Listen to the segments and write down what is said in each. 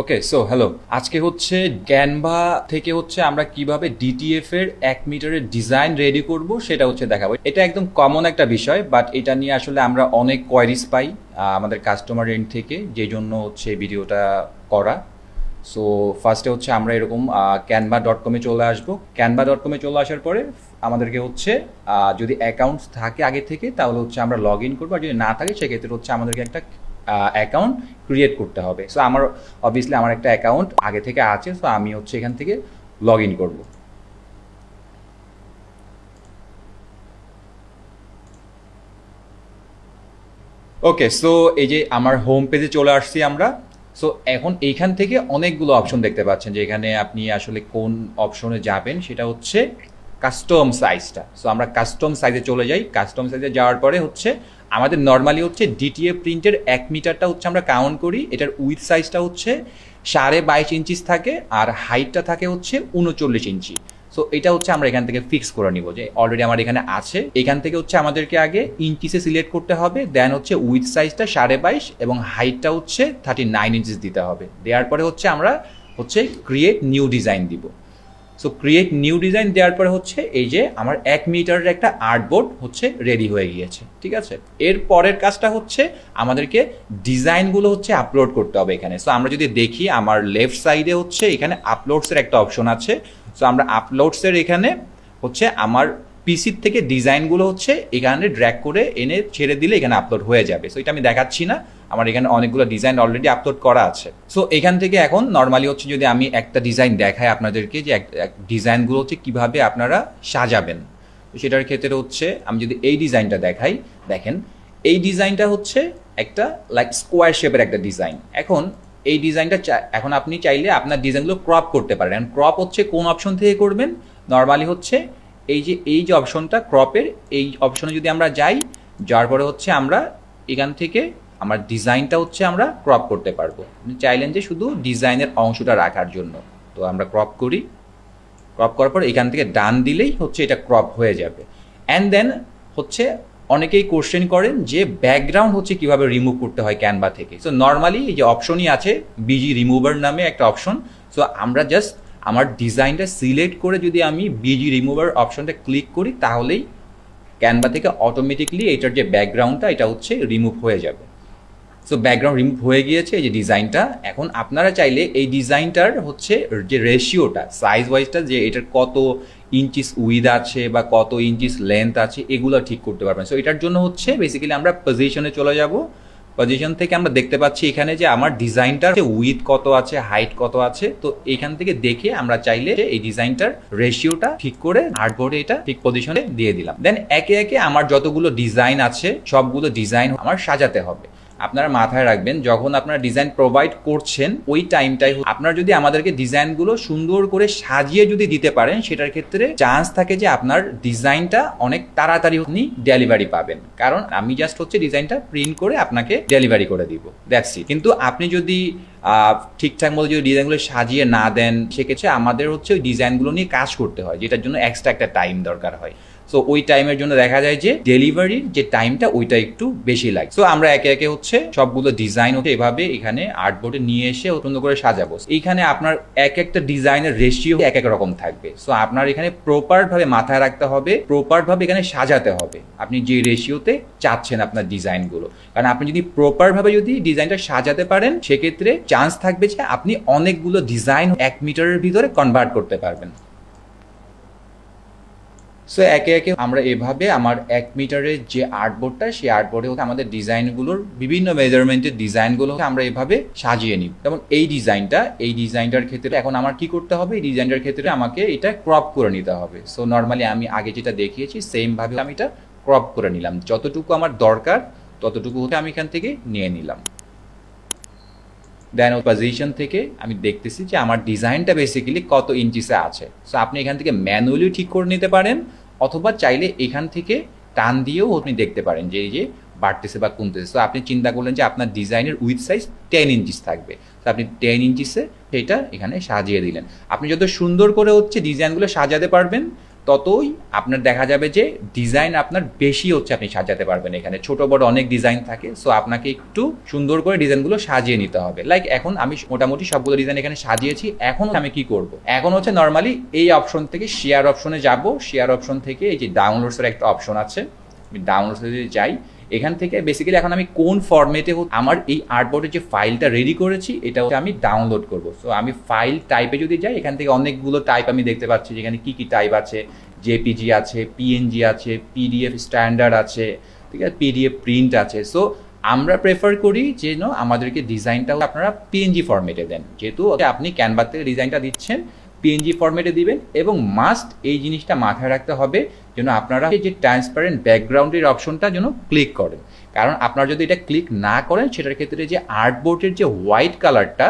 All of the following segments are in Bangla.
ওকে সো হ্যালো আজকে হচ্ছে ক্যানভা থেকে হচ্ছে আমরা কীভাবে ডিটিএফ এর এক মিটারের ডিজাইন রেডি করব সেটা হচ্ছে দেখাবো। এটা একদম কমন একটা বিষয় বাট এটা নিয়ে আসলে আমরা অনেক কোয়ারিজ পাই আমাদের কাস্টমার এন্ড থেকে, যে জন্য হচ্ছে ভিডিওটা করা। সো ফার্স্টে হচ্ছে আমরা এরকম ক্যানভা ডট কমে চলে আসব। ক্যানভা ডট কমে চলে আসার পরে আমাদেরকে হচ্ছে যদি অ্যাকাউন্ট থাকে আগে থেকে, তাহলে হচ্ছে আমরা লগ ইন করব, আর যদি না থাকে, সেক্ষেত্রে হচ্ছে আমাদেরকে একটা অ্যাকাউন্ট ক্রিয়েট করতে হবে। সো আমার অবভিয়াসলি আমার একটা অ্যাকাউন্ট আগে থেকে আছে সো আমি হচ্ছে এখান থেকে লগ ইন করব। ওকে সো এই যে আমার হোম পেজে চলে আসছি আমরা। সো এখন এইখান থেকে অনেকগুলো অপশন দেখতে পাচ্ছেন, যে এখানে আপনি আসলে কোন অপশনে যাবেন, সেটা হচ্ছে কাস্টম সাইজটা সো আমরা কাস্টম সাইজে চলে যাই। কাস্টম সাইজে যাওয়ার পরে হচ্ছে আমাদের নর্মালি হচ্ছে ডিটিএ প্রিন্টের এক মিটারটা হচ্ছে আমরা কাউন্ট করি, এটার উইথ সাইজটা হচ্ছে সাড়ে বাইশ ইঞ্চিস থাকে আর হাইটটা থাকে হচ্ছে উনচল্লিশ ইঞ্চি সো এটা হচ্ছে আমরা এখান থেকে ফিক্স করে নিব যে অলরেডি আমার এখানে আছে। এখান থেকে হচ্ছে আমাদেরকে আগে ইঞ্চিসে সিলেক্ট করতে হবে দেন হচ্ছে উইথ সাইজটা সাড়ে বাইশ এবং হাইটটা হচ্ছে থার্টি নাইন ইঞ্চিস দিতে হবে। দেওয়ার পরে হচ্ছে আমরা হচ্ছে ক্রিয়েট নিউ ডিজাইন দিব। সো ক্রিয়েট নিউ ডিজাইন দেওয়ার পরে হচ্ছে এই যে আমার এক মিটারের একটা আর্টবোর্ড হচ্ছে রেডি হয়ে গিয়েছে, ঠিক আছে? এর পরের কাজটা হচ্ছে আমাদেরকে ডিজাইনগুলো হচ্ছে আপলোড করতে হবে এখানে। সো আমরা যদি দেখি আমার লেফট সাইডে হচ্ছে এখানে আপলোডসের একটা অপশন আছে। সো আমরা আপলোডসের এখানে হচ্ছে আমার পিসির থেকে ডিজাইনগুলো হচ্ছে এখানে ড্র্যাগ করে এনে ছেড়ে দিলে এখানে আপলোড হয়ে যাবে। সো এটা আমি দেখাচ্ছি না। আমার এখানে অনেকগুলো ডিজাইন অলরেডি আপলোড করা আছে। সো এখান থেকে এখন নর্মালি হচ্ছে যদি আমি একটা ডিজাইন দেখাই আপনাদেরকে যে ডিজাইনগুলো হচ্ছে কীভাবে আপনারা সাজাবেন। তো সেটার ক্ষেত্রে হচ্ছে আমি যদি এই ডিজাইনটা দেখাই, দেখেন, এই ডিজাইনটা হচ্ছে একটা লাইক স্কোয়ার শেপের একটা ডিজাইন এখন এই ডিজাইনটা এখন আপনি চাইলে আপনার ডিজাইনগুলো ক্রপ করতে পারেন। ক্রপ হচ্ছে কোন অপশন থেকে করবেন? নর্মালি হচ্ছে এই যে এই যে অপশনটা ক্রপের এই অপশনে যদি আমরা যাই, যার পরে হচ্ছে আমরা এখান থেকে আমার ডিজাইনটা হচ্ছে আমরা ক্রপ করতে পারব। চাইলেন যে শুধু ডিজাইনের অংশটা রাখার জন্য। তো আমরা ক্রপ করি। ক্রপ করার পর এখান থেকে ডান দিলেই হচ্ছে এটা ক্রপ হয়ে যাবে। অ্যান্ড দেন হচ্ছে অনেকেই কোশ্চেন করেন যে ব্যাকগ্রাউন্ড হচ্ছে কীভাবে রিমুভ করতে হয় ক্যানভা থেকে। সো নর্মালি এই যে অপশনই আছে বিজি রিমুভার নামে একটা অপশন সো আমরা জাস্ট আমার ডিজাইনটা সিলেক্ট করে যদি আমি বিজি রিমুভার অপশনটা ক্লিক করি, তাহলেই ক্যানভা থেকে অটোমেটিকলি এটার যে ব্যাকগ্রাউন্ডটা এটা হচ্ছে রিমুভ হয়ে যাবে। সো ব্যাকগ্রাউন্ড রিমুভ হয়ে গিয়েছে, এই যে ডিজাইনটা। এখন আপনারা চাইলে এই ডিজাইনটার হচ্ছে যে রেশিওটা সাইজ ওয়াইজটা যে এটার কত ইঞ্চিস উইথ আছে বা কত ইঞ্চিস লেন্থ আছে, এগুলো ঠিক করতে পারবেন। সো এটার জন্য হচ্ছে বেসিক্যালি আমরা পজিশনে চলে যাব। পজিশন থেকে আমরা দেখতে পাচ্ছি এখানে যে আমার ডিজাইনটার উইথ কত আছে হাইট কত আছে, তো এখান থেকে দেখে আমরা চাইলে এই ডিজাইনটার রেশিওটা ঠিক করে হার্ডবোর্ডে এটা ঠিক পজিশনে দিয়ে দিলাম। দেন একে একে আমার যতগুলো ডিজাইন আছে, সবগুলো ডিজাইন আমার সাজাতে হবে। আপনারা মাথায় রাখবেন, যখন আপনারা ডিজাইন প্রোভাইড করছেন, ওই টাইমটাই আপনারা যদি আমাদেরকে ডিজাইনগুলো সুন্দর করে সাজিয়ে যদি দিতে পারেন, সেটার ক্ষেত্রে চান্স থাকে যে আপনার ডিজাইনটা অনেক তাড়াতাড়ি আপনি ডেলিভারি পাবেন। কারণ আমি জাস্ট হচ্ছে ডিজাইনটা প্রিন্ট করে আপনাকে ডেলিভারি করে দিব। দ্যাটস ইট কিন্তু আপনি যদি ঠিকঠাক মতো যদি ডিজাইনগুলো সাজিয়ে না দেন, সেক্ষেত্রে আমাদের হচ্ছে ওই ডিজাইনগুলো নিয়ে কাজ করতে হয়, যেটার জন্য এক্সট্রা একটা টাইম দরকার হয়। সো ওই টাইমের জন্য দেখা যায় যে ডেলিভারির যে টাইমটা ওইটা একটু বেশি লাগে। সো আমরা একে একে হচ্ছে সবগুলো ডিজাইন হচ্ছে এভাবে এখানে আর্টবোর্ডে নিয়ে এসে সুন্দর করে সাজাবো। এইখানে আপনার এক একটা ডিজাইনের রেশিও এক এক রকম থাকবে। সো আপনার এখানে প্রপার ভাবে মাথায় রাখতে হবে প্রপার ভাবে এখানে সাজাতে হবে। আপনি যে রেশিওতে চাচ্ছেন আপনার ডিজাইনগুলো কারণ আপনি যদি প্রপার ভাবে যদি ডিজাইনটা সাজাতে পারেন, সেক্ষেত্রে চান্স থাকবে যে আপনি অনেকগুলো ডিজাইন এক মিটারের ভিতরে কনভার্ট করতে পারবেন। সো একে একে আমরা এভাবে আমার এক মিটারের যে আর্টবোর্ডটা সেই আর্টবোর্ডে হচ্ছে আমাদের ডিজাইনগুলোর বিভিন্ন মেজারমেন্টের ডিজাইনগুলো আমরা এভাবে সাজিয়ে নিই যেমন এই ডিজাইনটা, এই ডিজাইনটার ক্ষেত্রে এখন আমার কি করতে হবে? এই ডিজাইনটার ক্ষেত্রে আমাকে এটা ক্রপ করে নিতে হবে। সো নর্মালি আমি আগে যেটা দেখিয়েছি সেম ভাবে আমি এটা ক্রপ করে নিলাম। যতটুকু আমার দরকার, ততটুকু হচ্ছে আমি এখান থেকে নিয়ে নিলাম। দেন পজিশন থেকে আমি দেখতেছি যে আমার ডিজাইনটা বেসিক্যালি কত ইঞ্চিসে আছে। সো আপনি এখান থেকে ম্যানুয়ালি ঠিক করে নিতে পারেন। অথবা চাইলে এখান থেকে টান দিয়েও আপনি দেখতে পারেন যে এই যে বাড়তেছে বা কমতেছে। তো আপনি চিন্তা করলেন যে আপনার ডিজাইনের উইথ সাইজ টেন ইঞ্চিস থাকবে। তো আপনি টেন ইঞ্চিসে সেটা এখানে সাজিয়ে দিলেন। আপনি যত সুন্দর করে হচ্ছে ডিজাইনগুলো সাজাতে পারবেন ততই আপনার দেখা যাবে যে ডিজাইন আপনার বেশি হচ্ছে আপনি সাজাতে পারবেন এখানে। ছোট, বড় অনেক ডিজাইন থাকে সো আপনাকে একটু সুন্দর করে ডিজাইনগুলো সাজিয়ে নিতে হবে। লাইক এখন আমি মোটামুটি সবগুলো ডিজাইন এখানে সাজিয়েছি এখন আমি কি করব? এখন হচ্ছে নর্মালি এই অপশন থেকে শেয়ার অপশনে যাব। শেয়ার অপশন থেকে এই যে ডাউনলোডসের একটা অপশন আছে। আমি ডাউনলোডসে যদি যাই এখান থেকে বেসিক্যালি এখন আমি কোন ফরম্যাটে আমার এই আর্টবোর্ডের যে ফাইলটা রেডি করেছি, এটা হচ্ছে আমি ডাউনলোড করব। সো আমি ফাইল টাইপে যদি যাই, এখান থেকে অনেকগুলো টাইপ আমি দেখতে পাচ্ছি, যেখানে কি কি টাইপ আছে জেপিজি আছে পিএনজি আছে পিডিএফ স্ট্যান্ডার্ড আছে, ঠিক আছে পিডিএফ প্রিন্ট আছে। সো আমরা প্রেফার করি যেন আমাদেরকে ডিজাইনটা আপনারা পিএনজি ফরম্যাটে দেন। যেহেতু আপনি ক্যানভা থেকে ডিজাইনটা দিচ্ছেন পিএনজি ফরম্যাটে দিবেন এবং মাস্ট এই জিনিসটা মাথায় রাখতে হবে যেন আপনারা যে ট্রান্সপারেন্ট ব্যাকগ্রাউন্ডের অপশনটা যেন ক্লিক করেন। কারণ আপনারা যদি এটা ক্লিক না করেন, সেটার ক্ষেত্রে যে আর্টবোর্ডের যে হোয়াইট কালারটা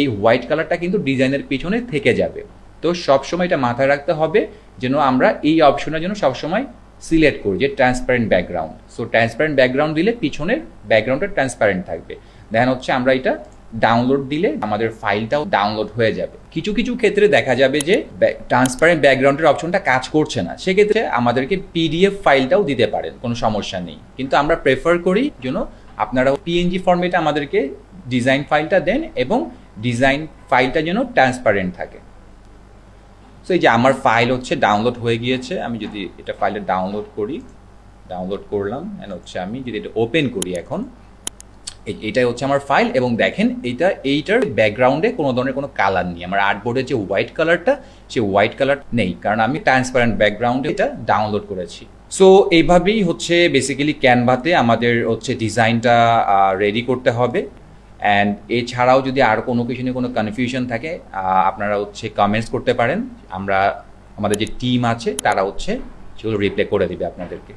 এই হোয়াইট কালারটা কিন্তু ডিজাইনের পিছনে থেকে যাবে। তো সবসময় এটা মাথায় রাখতে হবে যেন আমরা এই অপশনের জন্য সবসময় সিলেক্ট করি, যে transparent background so transparent background দিলে পিছনের ব্যাকগ্রাউন্ডটা ট্রান্সপারেন্ট থাকবে। দেন হচ্ছে আমরা এটা ডাউনলোড দিলে আমাদের ফাইলটাও ডাউনলোড হয়ে যাবে। কিছু কিছু ক্ষেত্রে দেখা যাবে যে ট্রান্সপারেন্ট ব্যাকগ্রাউন্ডের অপশনটা কাজ করছে না। সেক্ষেত্রে আমাদেরকে পিডিএফ ফাইলটাও দিতে পারেন, কোনো সমস্যা নেই। কিন্তু আমরা প্রেফার করি যেন আপনারা পিএনজি ফরম্যাটে আমাদেরকে ডিজাইন ফাইলটা দেন এবং ডিজাইন ফাইলটা যেন ট্রান্সপারেন্ট থাকে। সো এই যে আমার ফাইল হচ্ছে ডাউনলোড হয়ে গিয়েছে, আমি যদি এটা ফাইলটা ডাউনলোড করি ডাউনলোড করলাম অ্যান্ড হচ্ছে আমি যদি এটা ওপেন করি এখন এটাই হচ্ছে আমার ফাইল এবং দেখেন এইটা এইটার ব্যাকগ্রাউন্ডে কোনো ধরনের কোনো কালার নেই। আমার আর্টবোর্ডের যে হোয়াইট কালারটা সে হোয়াইট কালার নেই। কারণ আমি ট্রান্সপারেন্ট ব্যাকগ্রাউন্ডে এটা ডাউনলোড করেছি। সো এইভাবেই হচ্ছে বেসিক্যালি ক্যানভাতে আমাদের হচ্ছে ডিজাইনটা রেডি করতে হবে। অ্যান্ড এছাড়াও যদি আর কোনো কিছু নিয়ে কোনো কনফিউশন থাকে আপনারা হচ্ছে কমেন্টস করতে পারেন। আমরা, আমাদের যে টিম আছে, তারা হচ্ছে সেগুলো রিপ্লাই করে দেবে আপনাদেরকে।